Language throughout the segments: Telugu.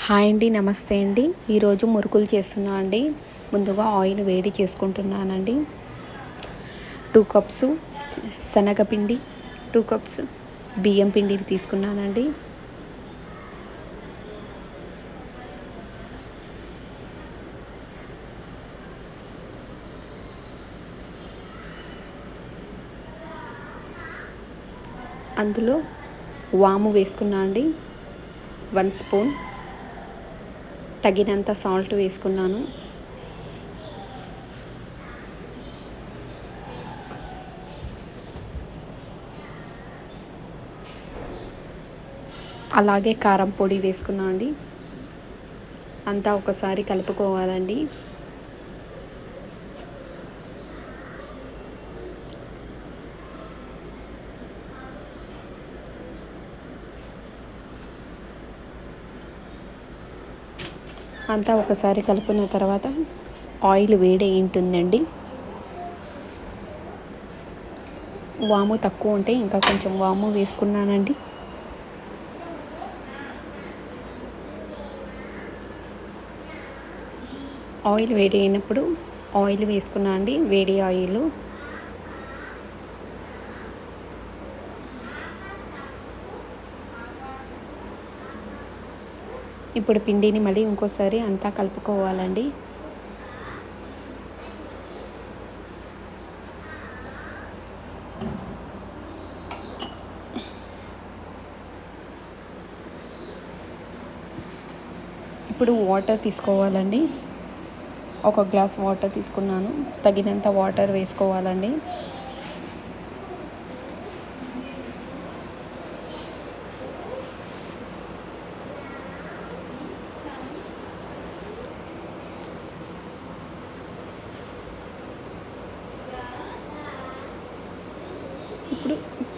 హాయ్ అండి నమస్తే అండి. ఈరోజు మురుకులు చేస్తున్నా అండి. ముందుగా ఆయిల్ వేడి చేసుకుంటున్నానండి. టూ కప్స్ శనగపిండి టూ కప్స్ బియ్యం పిండి తీసుకున్నానండి. అందులో వాము వేసుకున్నా అండి. వన్ స్పూన్ తగినంత సాల్ట్ వేసుకున్నాను. అలాగే కారం పొడి వేసుకున్నా అండి. అంతా ఒకసారి కలుపుకోవాలండి. అంతా ఒకసారి కలుపుకున్న తర్వాత ఆయిల్ వేడి ఉంటుందండి. వాము తక్కువ ఉంటే ఇంకా కొంచెం వాము వేసుకున్నానండి. ఆయిల్ వేడి అయినప్పుడు ఆయిల్ వేసుకున్నా అండి వేడి ఆయిల్. ఇప్పుడు పిండిని మళ్ళీ ఇంకోసారి అంతా కలుపుకోవాలండి. ఇప్పుడు వాటర్ తీసుకోవాలండి. ఒక గ్లాస్ వాటర్ తీసుకున్నాను. తగినంత వాటర్ వేసుకోవాలండి.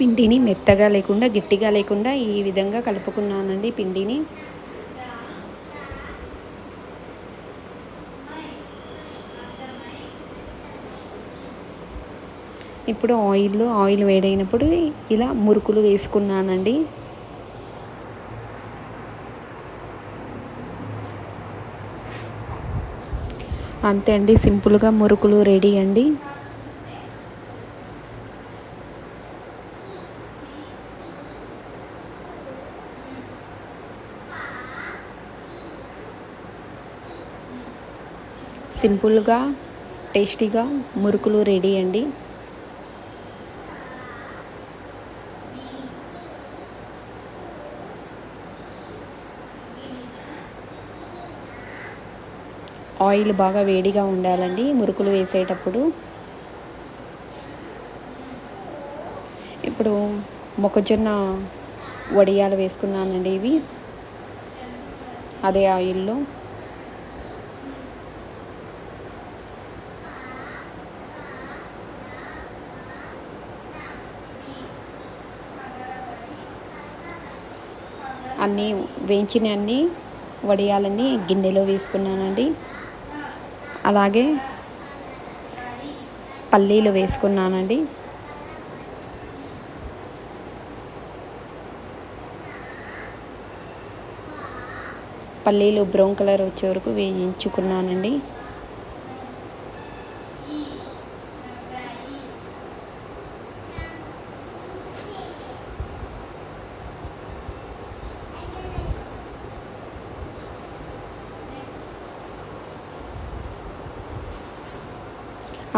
పిండిని మెత్తగా లేకుండా గట్టిగా లేకుండా ఈ విధంగా కలుపుకున్నానండి పిండిని. ఇప్పుడు ఆయిల్లో ఆయిల్ వేడైనప్పుడు ఇలా మురుకులు వేసుకున్నానండి. అంతే అండి సింపుల్గా మురుకులు రెడీ అండి. సింపుల్గా టేస్టీగా మురుకులు రెడీ అండి. ఆయిల్ బాగా వేడిగా ఉండాలండి మురుకులు వేసేటప్పుడు. ఇప్పుడు మొక్కజొన్న వడియాలు వేసుకున్నానండి ఇవి. అదే ఆయిల్లో. అన్నీ వేయించిన అన్నీ వడియాలన్నీ గిన్నెలో వేసుకున్నానండి. అలాగే పల్లీలు వేసుకున్నానండి. పల్లీలు బ్రౌన్ కలర్ వచ్చే వరకు వేయించుకున్నానండి.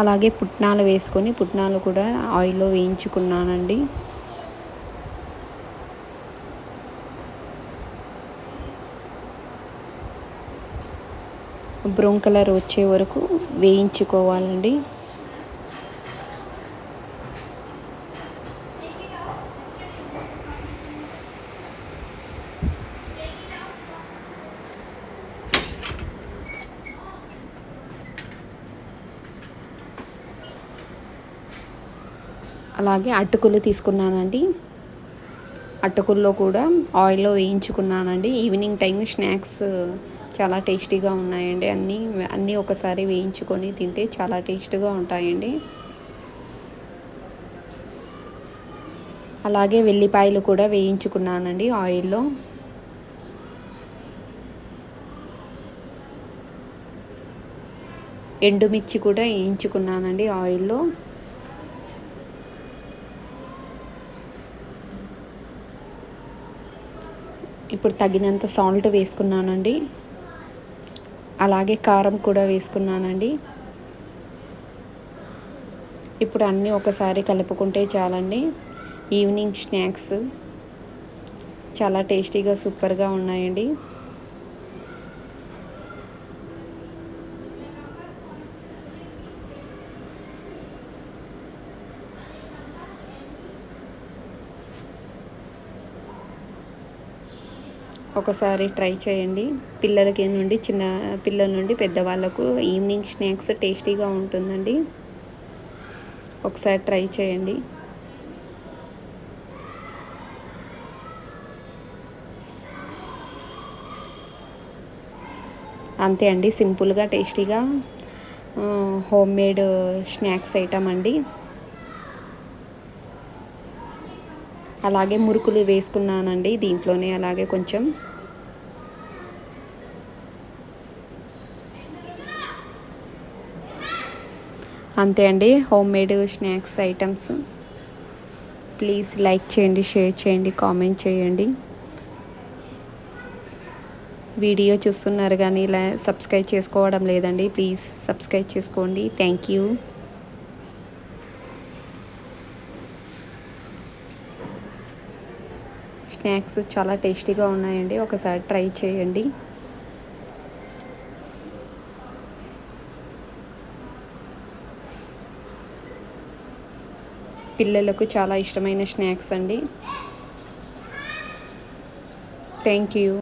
అలాగే పుట్నాలు వేసుకొని పుట్నాలు కూడా ఆయిల్లో వేయించుకున్నానండి. బ్రౌన్ కలర్ వచ్చే వరకు వేయించుకోవాలండి. అలాగే అటుకులు తీసుకున్నానండి. అటుకుల్లో కూడా ఆయిల్లో వేయించుకున్నానండి. ఈవినింగ్ టైం స్నాక్స్ చాలా టేస్టీగా ఉన్నాయండి. అన్నీ అన్నీ ఒకసారి వేయించుకొని తింటే చాలా టేస్ట్గా ఉంటాయండి. అలాగే వెల్లిపాయలు కూడా వేయించుకున్నానండి ఆయిల్లో. ఎండుమిర్చి కూడా వేయించుకున్నానండి ఆయిల్లో. ఇప్పుడు తగినంత సాల్ట్ వేసుకున్నానండి. అలాగే కారం కూడా వేసుకున్నానండి. ఇప్పుడు అన్నీ ఒకసారి కలుపుకుంటే చాలండి. ఈవినింగ్ స్నాక్స్ చాలా టేస్టీగా సూపర్గా ఉన్నాయండి. ఒకసారి ట్రై చేయండి. పిల్లలకి నుండి చిన్న పిల్లల నుండి పెద్దవాళ్ళకు ఈవినింగ్ స్నాక్స్ టేస్టీగా ఉంటుందండి. ఒకసారి ట్రై చేయండి. అంతే అండి సింపుల్గా టేస్టీగా హోమ్ మేడ్ స్నాక్స్ ఐటమ్ అండి. అలాగే మురుకులు వేసుకున్నానండి దీంట్లోనే అలాగే కొంచెం. అంతే అండి homemade snacks items. Please like చేయండి షేర్ చేయండి కామెంట్ చేయండి. వీడియో చూస్తున్నారు కానీ ఇలా సబ్స్క్రైబ్ చేసుకోవడం లేదండి ప్లీజ్ సబ్స్క్రైబ్ చేసుకోండి. Thank you. స్నాక్స్ చాలా టేస్టీగా ఉన్నాయండి ఒకసారి ట్రై చేయండి. పిల్లలకు చాలా ఇష్టమైన స్నాక్స్ అండి. Thank you